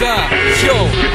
Yo,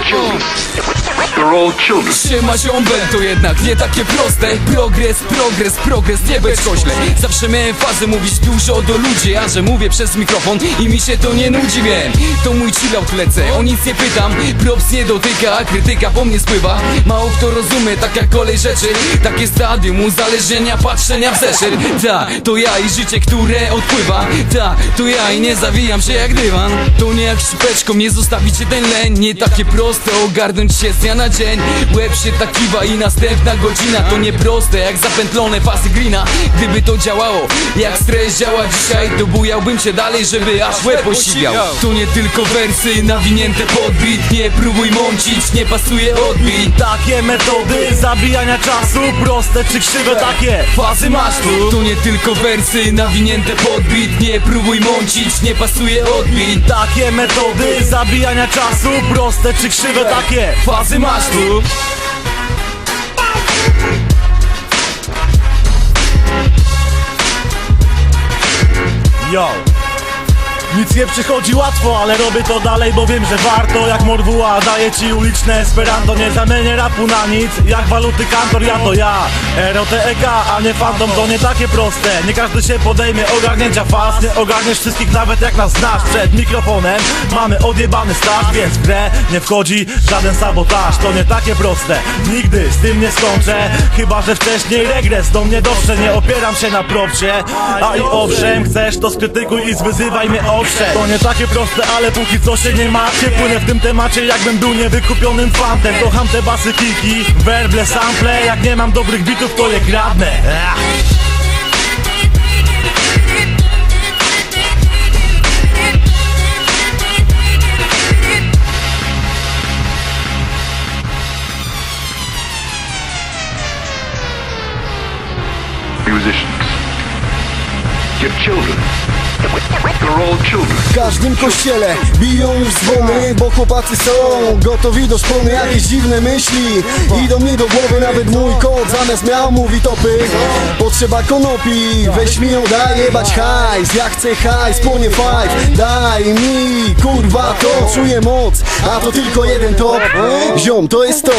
yo. They're all children. Siema ziombel, to jednak nie takie proste. Progres, progres, progres, nie być koźle Zawsze miałem fazę mówić dużo do ludzi A że mówię przez mikrofon i mi się to nie nudzi Wiem, to mój chillout lecę, o nic nie pytam. Props nie dotyka, krytyka po mnie spływa. Mało kto rozumie, taka kolej rzeczy. Takie stadium uzależnienia, patrzenia w zeszyt. Ta, to ja i życie, które odpływa. Ta, to ja i nie zawijam się jak dywan. To nie jak szpeczką, nie zostawicie ten leń Nie takie proste, ogarnąć się z dnia na dzień. Łeb się tak kiwa i następna godzina To nieproste, jak zapętlone pasy glina. Gdyby to działało, jak stres działa dzisiaj To bujałbym się dalej, żeby aż łeb osiwiał. To nie tylko wersy nawinięte podbit Nie próbuj mącić, nie pasuje odbit Takie metody zabijania czasu Proste czy krzywe takie Fazy masz tu? To nie tylko wersy nawinięte podbit Nie próbuj mącić, nie pasuje odbit Takie metody zabijania czasu Proste czy krzywe takie Fazy masz tu Yo nic nie przychodzi łatwo, ale robię to dalej, bo wiem, że warto. Jak Morwuła daje ci uliczne Esperanto Nie zamienię rapu na nic, jak waluty kantor Ja to ja, ROTEK, a nie fantom To nie takie proste, nie każdy się podejmie Ogarnięcia faz, nie ogarniesz wszystkich Nawet jak nas znasz, przed mikrofonem Mamy odjebany staż, więc w grę nie wchodzi żaden sabotaż. To nie takie proste, nigdy z tym nie skończę. Chyba, że wcześniej regres do mnie dotrze. Nie opieram się na propcie, a i owszem Chcesz to skrytykuj i zwyzywaj mnie To nie takie proste, ale póki co się nie macie Płynę w tym temacie jakbym był niewykupionym fantem Kocham te basy kiki, werble, sample Jak nie mam dobrych bitów to je kradnę Ach. Musicians. Your children. W każdym kościele biją już dzwony Bo chłopacy są gotowi do szpony. Jakieś dziwne myśli idą mi do głowy. Nawet mój kot zamiast miał mówi topy. Potrzeba konopi, weź mi ją daj jebać hajs. Ja chcę hajs, płonie five. Daj mi kurwa to, czuję moc. A to tylko jeden top. Ziom, to jest to.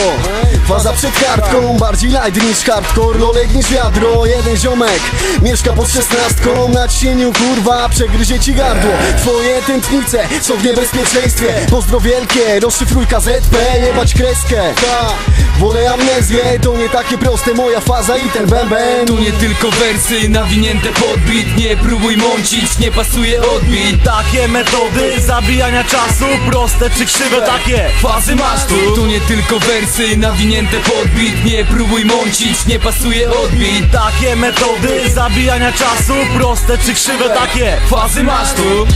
Faza przed kartką, bardziej light niż hardcore. Lolek niż wiadro, jeden ziomek Mieszka pod szesnastką. Na cieniu kurwa Przegryzie ci gardło. Twoje tętnice są w niebezpieczeństwie. Pozdro wielkie, rozszyfruj KZP Jebać kreskę, ta Wolę amnezję, to nie takie proste Moja faza i ten bęben. Tu nie tylko wersy nawinięte podbit Nie próbuj mącić, nie pasuje odbit. Takie metody zabijania czasu Proste czy krzywe takie? Fazy masz tu. Tu nie tylko wersy nawinięte podbit Nie próbuj mącić, nie pasuje odbit. Takie metody zabijania czasu Proste czy krzywe takie? Fazy masz tu